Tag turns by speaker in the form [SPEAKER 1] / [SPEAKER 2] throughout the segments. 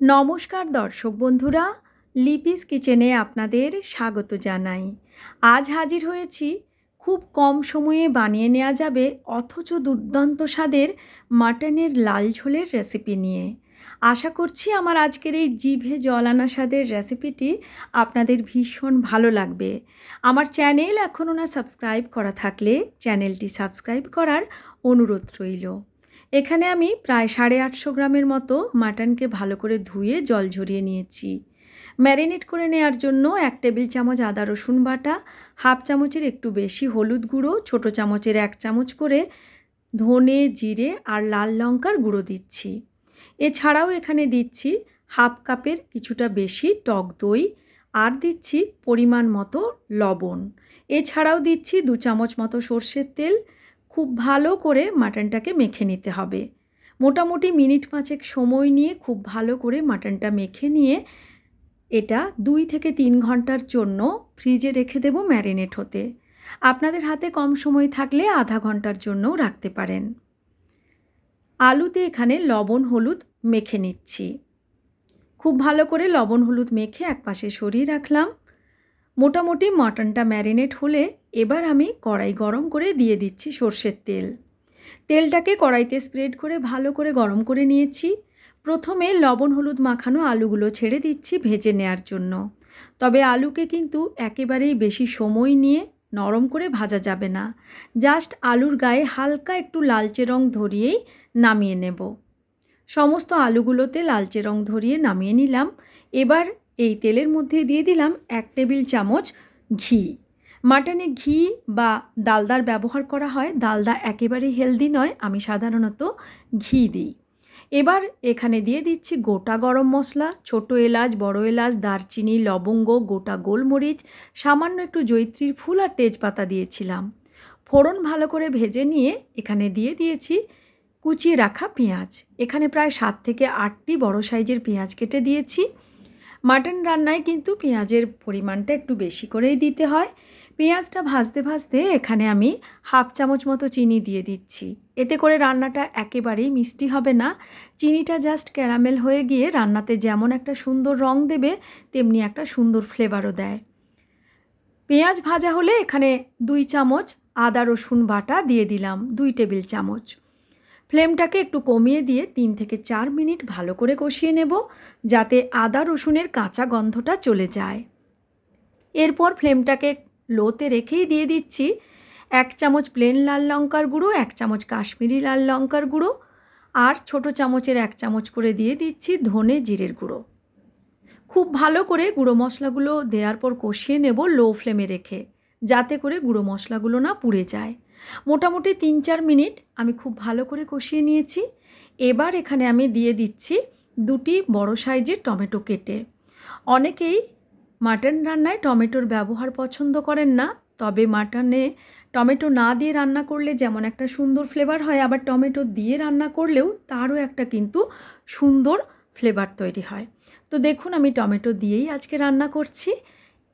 [SPEAKER 1] নমস্কার দর্শক বন্ধুরা, লিপিস কিচেনে আপনাদের স্বাগত জানাই। আজ হাজির হয়েছি, খুব কম সময়ে বানিয়ে নেওয়া যাবে অথচ দুর্দান্ত স্বাদের মাটনের লাল ঝোলের রেসিপি নিয়ে। আশা করছি আমার আজকের এই জিভে জল আনা স্বাদের রেসিপিটি আপনাদের ভীষণ ভালো লাগবে। আমার চ্যানেল এখনও না সাবস্ক্রাইব করা থাকলে চ্যানেলটি সাবস্ক্রাইব করার অনুরোধ রইল। এখানে আমি প্রায় সাড়ে আটশো গ্রামের মতো মাটনকে ভালো করে ধুয়ে জল ঝরিয়ে নিয়েছি। ম্যারিনেট করে নেওয়ার জন্য এক টেবিল চামচ আদা রসুন বাটা, হাফ চামচের একটু বেশি হলুদ গুঁড়ো, ছোট চামচের এক চামচ করে ধনে, জিরে আর লাল লঙ্কার গুঁড়ো দিচ্ছি। এছাড়াও এখানে দিচ্ছি হাফ কাপের কিছুটা বেশি টক দই আর দিচ্ছি পরিমাণ মতো লবণ। এছাড়াও দিচ্ছি দু চামচ মতো সর্ষের তেল খুব ভালো করে মাটনটাকে মেখে নিতে হবে। মোটামুটি মিনিট পাঁচেক সময় নিয়ে খুব ভালো করে মাটনটা মেখে নিয়ে এটা দুই থেকে তিন ঘণ্টার জন্য ফ্রিজে রেখে দেবো ম্যারিনেট হতে। আপনাদের হাতে কম সময় থাকলে আধা ঘণ্টার জন্যও রাখতে পারেন। আলুতে এখানে লবণ, হলুদ মেখে নিচ্ছি। খুব ভালো করে লবণ, হলুদ মেখে একপাশে সরিয়ে রাখলাম। মোটামুটি মাটনটা ম্যারিনেট হলে এবার আমি কড়াই গরম করে দিয়ে দিচ্ছি সর্ষের তেল। তেলটাকে কড়াইতে স্প্রেড করে ভালো করে গরম করে নিয়েছি। প্রথমে লবণ হলুদ মাখানো আলুগুলো ছেড়ে দিচ্ছি ভেজে নেওয়ার জন্য। তবে আলুকে কিন্তু একেবারেই বেশি সময় নিয়ে নরম করে ভাজা যাবে না। জাস্ট আলুর গায়ে হালকা একটু লালচে রং ধরিয়েই নামিয়ে নেব। সমস্ত আলুগুলোতে লালচে রং ধরিয়ে নামিয়ে নিলাম। এবার এই তেলের মধ্যে দিয়ে দিলাম এক টেবিল চামচ ঘি। মাটনে ঘি বা ডালদার ব্যবহার করা হয়। ডালদা একেবারেই হেলদি নয়, আমি সাধারণত ঘি দিই। এবার এখানে দিয়ে দিচ্ছি গোটা গরম মশলা, ছোট এলাচ, বড় এলাচ, দারচিনি, লবঙ্গ, গোটা গোলমরিচ, সামান্য একটু জৈত্রীর ফুল আর তেজপাতা দিয়েছিলাম। ফোড়ন ভালো করে ভেজে নিয়ে এখানে দিয়ে দিয়েছি কুচিয়ে রাখা পেঁয়াজ। এখানে প্রায় সাত থেকে আটটি বড় সাইজের পেঁয়াজ কেটে দিয়েছি। মাটন রান্নায় কিন্তু পেঁয়াজের পরিমাণটা একটু বেশি করেই দিতে হয়। পেঁয়াজটা ভাজতে ভাজতে এখানে আমি হাফ চামচ মতো চিনি দিয়ে দিচ্ছি। এতে করে রান্নাটা একেবারেই মিষ্টি হবে না। চিনিটা জাস্ট ক্যারামেল হয়ে গিয়ে রান্নাতে যেমন একটা সুন্দর রং দেবে, তেমনি একটা সুন্দর ফ্লেভারও দেয়। পেঁয়াজ ভাজা হলে এখানে দুই চামচ আদা রসুন বাটা দিয়ে দিলাম, দুই টেবিল চামচ। ফ্লেমটাকে একটু কমিয়ে দিয়ে তিন থেকে চার মিনিট ভালো করে কষিয়ে নেব, যাতে আদা রসুনের কাঁচা গন্ধটা চলে যায়। এরপর ফ্লেমটাকে লোতে রেখেই দিয়ে দিচ্ছি এক চামচ প্লেন লাল লঙ্কার গুঁড়ো, এক চামচ কাশ্মীরি লাল লঙ্কার গুঁড়ো আর ছোট চামচের এক চামচ করে দিয়ে দিচ্ছি ধনে জিরের গুঁড়ো। খুব ভালো করে গুঁড়ো মশলাগুলো দেওয়ার পর কষিয়ে নেব লো ফ্লেমে রেখে, যাতে করে গুঁড়ো মশলাগুলো না পুড়ে যায়। মোটামুটি তিন চার মিনিট আমি খুব ভালো করে কষিয়ে নিয়েছি। এবার এখানে আমি দিয়ে দিচ্ছি দুটি বড় সাইজের টমেটো কেটে। অনেকেই মাটন রান্নায় টমেটোর ব্যবহার পছন্দ করেন না, তবে মাটনে টমেটো না দিয়ে রান্না করলে যেমন একটা সুন্দর ফ্লেভার হয়, আবার টমেটো দিয়ে রান্না করলেও তারও একটা কিন্তু সুন্দর ফ্লেভার তৈরি হয়। তো দেখুন আমি টমেটো দিয়েই আজকে রান্না করছি।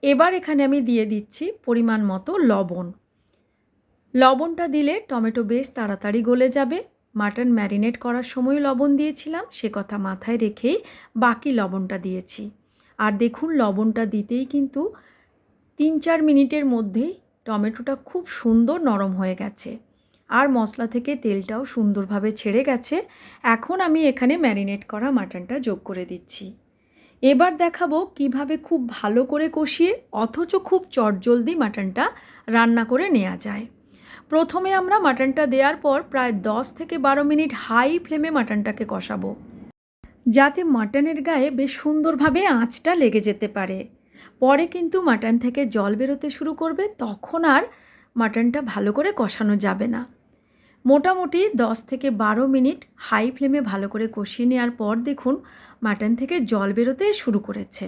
[SPEAKER 1] এবার এখানে আমি দিয়ে দিচ্ছি পরিমাণ মতো লবণ। লবণটা দিলে টমেটো বেশ তাড়াতাড়ি গলে যাবে। মাটন ম্যারিনেট করার সময় লবণ দিয়েছিলাম, সে কথা মাথায় রেখেই বাকি লবণটা দিয়েছি। আর দেখুন, লবণটা দিতেই কিন্তু তিন চার মিনিটের মধ্যেই টমেটোটা খুব সুন্দর নরম হয়ে গেছে। আর মশলা থেকে তেলটাও সুন্দরভাবে ছেড়ে গেছে। এখন আমি এখানে ম্যারিনেট করা মাটনটা যোগ করে দিচ্ছি। এবার দেখাবো কীভাবে খুব ভালো করে কষিয়ে, অথচ খুব চটজলদি মাটনটা রান্না করে নেওয়া যায়। প্রথমে আমরা মাটনটা দেওয়ার পর প্রায় দশ থেকে বারো মিনিট হাই ফ্লেমে মাটনটাকে কষাবো, যাতে মাটনের গায়ে বেশ সুন্দরভাবে আঁচটা লেগে যেতে পারে। পরে কিন্তু মাটন থেকে জল বেরোতে শুরু করবে, তখন আর মাটনটা ভালো করে কষানো যাবে না। মোটামুটি দশ থেকে বারো মিনিট হাই ফ্লেমে ভালো করে কষিয়ে নেওয়ার পর দেখুন মাটন থেকে জল বেরোতে শুরু করেছে।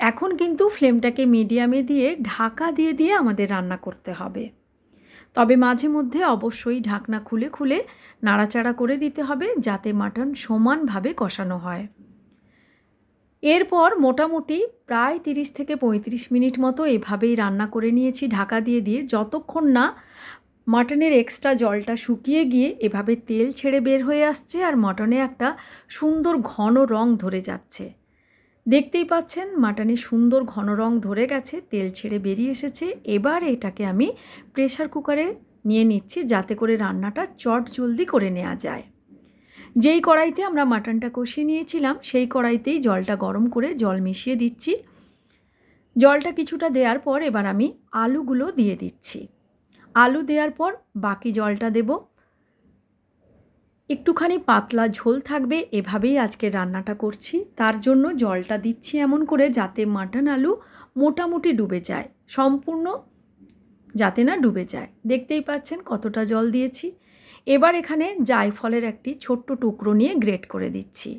[SPEAKER 1] এখন কিন্তু ফ্লেমটাকে মিডিয়ামে দিয়ে ঢাকা দিয়ে দিয়ে আমাদের রান্না করতে হবে। তবে মাঝে মধ্যে অবশ্যই ঢাকনা খুলে খুলে নাড়াচাড়া করে দিতে হবে যাতে মাটন সমানভাবে কষানো হয়। এরপর মোটামুটি প্রায় তিরিশ থেকে পঁয়ত্রিশ মিনিট মতো এভাবেই রান্না করে নিয়েছি। ঢাকা দিয়ে দিয়ে যতক্ষণ না মাটনের এক্সট্রা জলটা শুকিয়ে গিয়ে এভাবে তেল ছেড়ে বের হয়ে আসছে আর মটনে একটা সুন্দর ঘন রং ধরে যাচ্ছে। দেখতেই পাচ্ছেন মাটনে সুন্দর ঘন রং ধরে গেছে, তেল ছেড়ে বেরিয়ে এসেছে। এবার এটাকে আমি প্রেশার কুকারে নিয়ে নিচ্ছি, যাতে করে রান্নাটা চট জলদি করে নেওয়া যায়। যেই কড়াইতে আমরা মাটনটা কষিয়ে নিয়েছিলাম, সেই কড়াইতেই জলটা গরম করে জল মিশিয়ে দিচ্ছি। জলটা কিছুটা দেওয়ার পর এবার আমি আলুগুলো দিয়ে দিচ্ছি। আলু দেওয়ার পর বাকি জলটা দেব। একটুখানি পাতলা ঝোল থাকবে, এভাবেই আজকে রান্নাটা করছি। তার জন্য জলটা দিচ্ছি এমন করে যাতে মাটন আলু মোটামুটি ডুবে যায়, সম্পূর্ণ যাতে না ডুবে যায়। দেখতেই পাচ্ছেন কতটা জল দিয়েছি। এবার এখানে জায়ফলের একটি ছোট্ট টুকরো নিয়ে গ্রেট করে দিচ্ছি।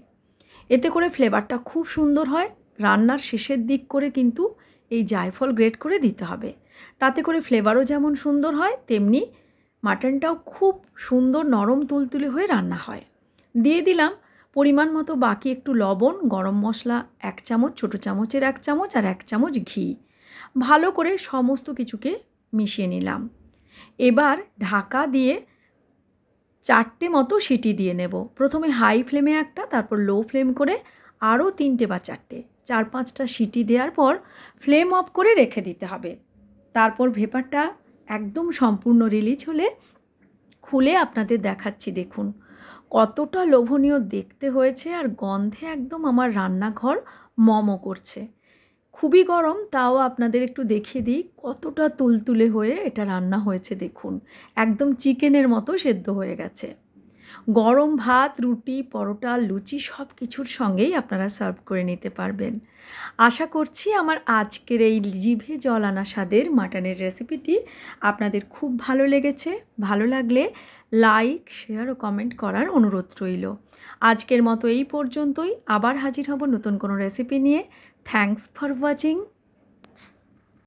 [SPEAKER 1] এতে করে ফ্লেভারটা খুব সুন্দর হয়। রান্নার শেষের দিক করে কিন্তু এই জায়ফল গ্রেট করে দিতে হবে। তাতে করে ফ্লেভারও যেমন সুন্দর হয়, তেমনি মাটনটাও খুব সুন্দর নরম তুলতুলে হয়ে রান্না হয়। দিয়ে দিলাম পরিমাণ মতো বাকি একটু লবণ, গরম মশলা, এক চামচ, ছোটো চামচের এক চামচ আর এক চামচ ঘি। ভালো করে সমস্ত কিছুকে মিশিয়ে নিলাম। এবার ঢাকা দিয়ে চারটে মতো সিটি দিয়ে নেব। প্রথমে হাই ফ্লেমে একটা, তারপর লো ফ্লেম করে আরও তিনটে বা চারটে। চার পাঁচটা সিটি দেওয়ার পর ফ্লেম অফ করে রেখে দিতে হবে। তারপর ভেপারটা একদম সম্পূর্ণ রিলিজ হলে খুলে আপনাদের দেখাচ্ছি, দেখুন। কতটা লোভনীয় দেখতে হয়েছে আর গন্ধে একদম আমার রান্নাঘর মম করছে। খুবই গরম, তাও আপনাদের একটু দেখিয়ে দিই, কতটা তুলতুলে হয়ে এটা রান্না হয়েছে, দেখুন। একদম চিকেনের মতো সেদ্ধ হয়ে গেছে। গরম ভাত, রুটি, পরোটা, লুচি সব কিছুর সঙ্গেই আপনারা সার্ভ করে নিতে পারবেন। আশা করছি আমার আজকের এই জিভে জল আনা স্বাদের মাটনের রেসিপিটি আপনাদের খুব ভালো লেগেছে। ভালো লাগলে লাইক, শেয়ার ও কমেন্ট করার অনুরোধ রইল। আজকের মতো এই পর্যন্তই। আবার হাজির হব নতুন কোনো রেসিপি নিয়ে। Thanks for watching.